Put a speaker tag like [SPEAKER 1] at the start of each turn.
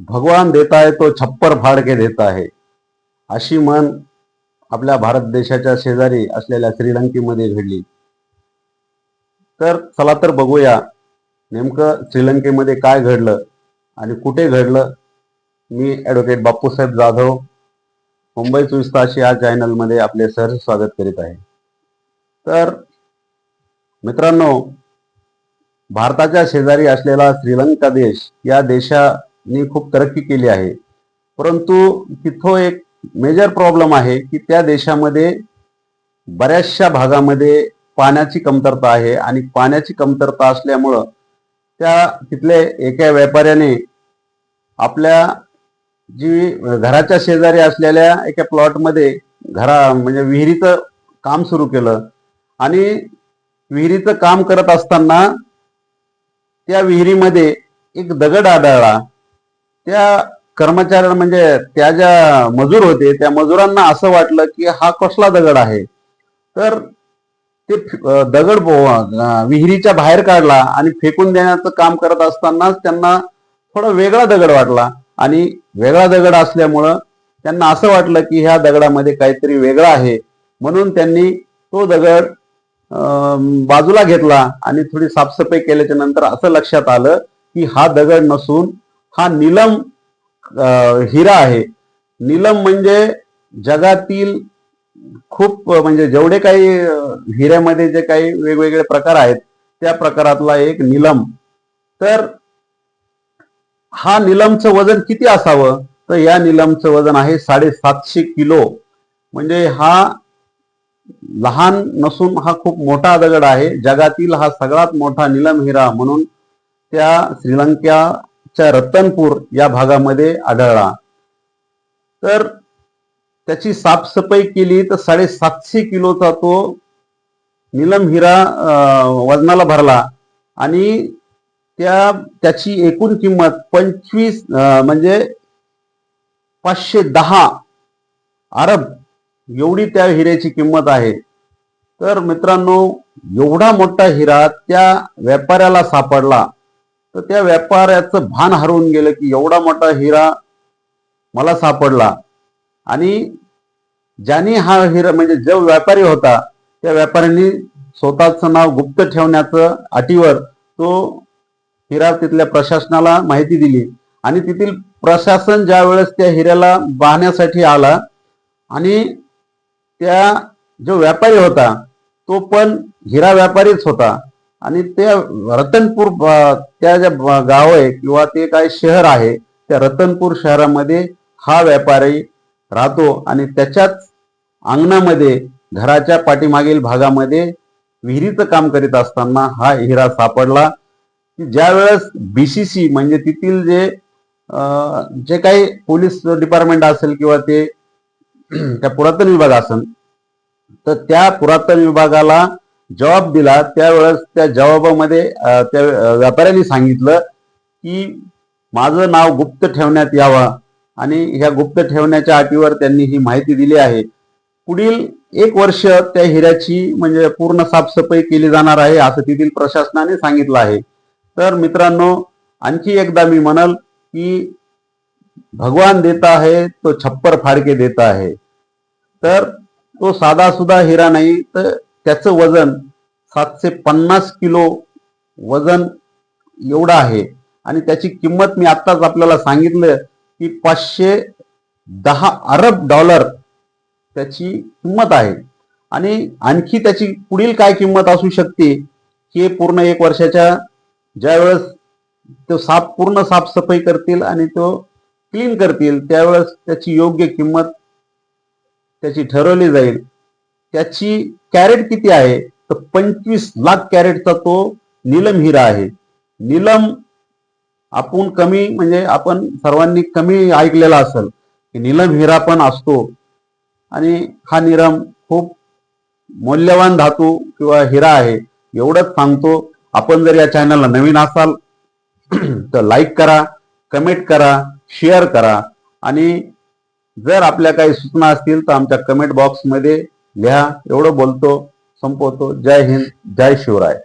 [SPEAKER 1] भगवान देता है तो छप्पर फाड के देता है. अशी म्हण आपल्या भारत देशाच्या शेजारी असलेल्या श्रीलंकेमध्ये घडली. तर चला तर बघूया नेमकं श्रीलंकेमध्ये काय घडलं आणि कुठे घडलं. मी ॲडव्होकेट बापूसाहेब जाधव मुंबई चोवीस तास या चॅनलमध्ये आपले सहर्ष स्वागत करीत आहे. तर मित्रांनो भारताच्या शेजारी असलेला श्रीलंका देश या देशा खूप तरक्की केली आहे. परंतु तिथं एक मेजर प्रॉब्लेम आहे की त्या देशामध्ये बऱ्याचशा भागामध्ये पाण्याची कमतरता आहे आणि पाण्याची कमतरता असल्यामुळं त्या तिथले एका व्यापाऱ्याने आपल्या जी घराच्या शेजारी असलेल्या एका प्लॉटमध्ये घरा म्हणजे विहिरीचं काम सुरू केलं आणि विहिरीचं काम करत असताना त्या विहिरीमध्ये एक दगड आढळला. त्या कर्मचाऱ्यांना म्हणजे त्या ज्या मजूर होते त्या मजुरांना असं वाटलं की हा कसला दगड आहे? तर ते दगड विहिरीच्या बाहेर काढला आणि फेकून देण्याचं काम करत असतानाच त्यांना थोडा वेगळा दगड वाटला. आणि वेगळा दगड असल्यामुळं त्यांना असं वाटलं की ह्या दगडामध्ये काहीतरी वेगळं आहे. म्हणून त्यांनी तो दगड बाजूला घेतला आणि थोडी साफसफाई केल्याच्यानंतर असं लक्षात आलं की हा दगड नसून हा नीलम हिरा आहे. नीलम म्हणजे जगातील खूप म्हणजे जेवढे काही हिऱ्यामध्ये जे काही वेगवेगळे प्रकार आहेत त्या प्रकारातला एक नीलम. तर हा निलमचं वजन किती असावं? तर या निलमचं वजन आहे साडेसातशे किलो. म्हणजे हा लहान नसून हा खूप मोठा दगड आहे. जगातील हा सगळ्यात मोठा निलम हिरा म्हणून त्या श्रीलंका च्या रतनपूर या भागामध्ये आढळला. तर त्याची साफसफाई केली तर साडेसातशे किलोचा तो निलम हिरा वजनाला भरला. आणि त्या त्याची एकूण किंमत पंचवीस म्हणजे पाचशे दहा अरब एवढी त्या हिऱ्याची किंमत आहे. तर मित्रांनो एवढा मोठा हिरा त्या व्यापाऱ्याला सापडला. तर त्या व्यापाऱ्याचं भान हरवून गेलं की एवढा मोठा हिरा मला सापडला. आणि ज्याने हा हिरा म्हणजे जो व्यापारी होता त्या व्यापाऱ्यांनी स्वतःचं नाव गुप्त ठेवण्याचं अटीवर तो हिरा तिथल्या प्रशासनाला माहिती दिली. आणि तेथील प्रशासन ज्या वेळेस त्या हिऱ्याला पाहण्यासाठी आला आणि त्या जो व्यापारी होता तो पण हिरा व्यापारीच होता. आणि त्या रतनपूर त्या ज्या गाव आहे किंवा ते काय शहर आहे त्या रतनपूर शहरामध्ये हा व्यापारी राहतो आणि त्याच्याच अंगणामध्ये घराच्या पाठीमागील भागामध्ये विहिरीचं काम करीत असताना हा हिरा सापडला. की ज्या वेळेस बीसीसी म्हणजे तेथील जे जे काही पोलीस डिपार्टमेंट असेल किंवा ते त्या पुरातन विभाग असेल तर त्या पुरातन विभागाला जबाब दिला त्यावेळेस त्या जबाबामध्ये त्या व्यापाऱ्यांनी सांगितलं की माझं नाव गुप्त ठेवण्यात यावं आणि ह्या गुप्त ठेवण्याच्या अटीवर त्यांनी ही माहिती दिली आहे. पुढील एक वर्ष त्या हिऱ्याची म्हणजे पूर्ण साफसफाई केली जाणार आहे असं तेथील प्रशासनाने सांगितलं आहे. तर मित्रांनो आणखी एकदा मी म्हणाल की भगवान देता आहे तो छप्पर फाडके देता आहे तर तो साधा सुद्धा हिरा नाही तर त्याचं वजन सातशे पन्नास किलो वजन एवढं आहे. आणि त्याची किंमत मी आत्ताच आपल्याला सांगितलं की पाचशे दहा अरब डॉलर त्याची किंमत आहे. आणि आणखी त्याची पुढील काय किंमत असू शकते हे पूर्ण एक वर्षाच्या ज्यावेळेस तो साफ पूर्ण साफसफाई करतील आणि तो क्लीन करतील त्यावेळेस त्याची योग्य किंमत त्याची ठरवली जाईल. त्याची कॅरेट किती आहे? तर पंचवीस लाख कॅरेटचा तो नीलम हिरा आहे. नीलम आपण कमी म्हणजे आपण सर्वांनी कमी ऐकलेला असेल. की नीलम हिरा पण असतो. आणि हा निरम खूप मौल्यवान धातू किंवा हिरा आहे. एवढंच सांगतो. आपण जर या चॅनलला नवीन असाल तर लाईक करा कमेंट करा शेअर करा. आणि जर आपल्या काही सूचना असतील तर आमच्या कमेंट बॉक्समध्ये लिहा एवढं बोलतो संपवतो. जय हिंद जय शिवराय.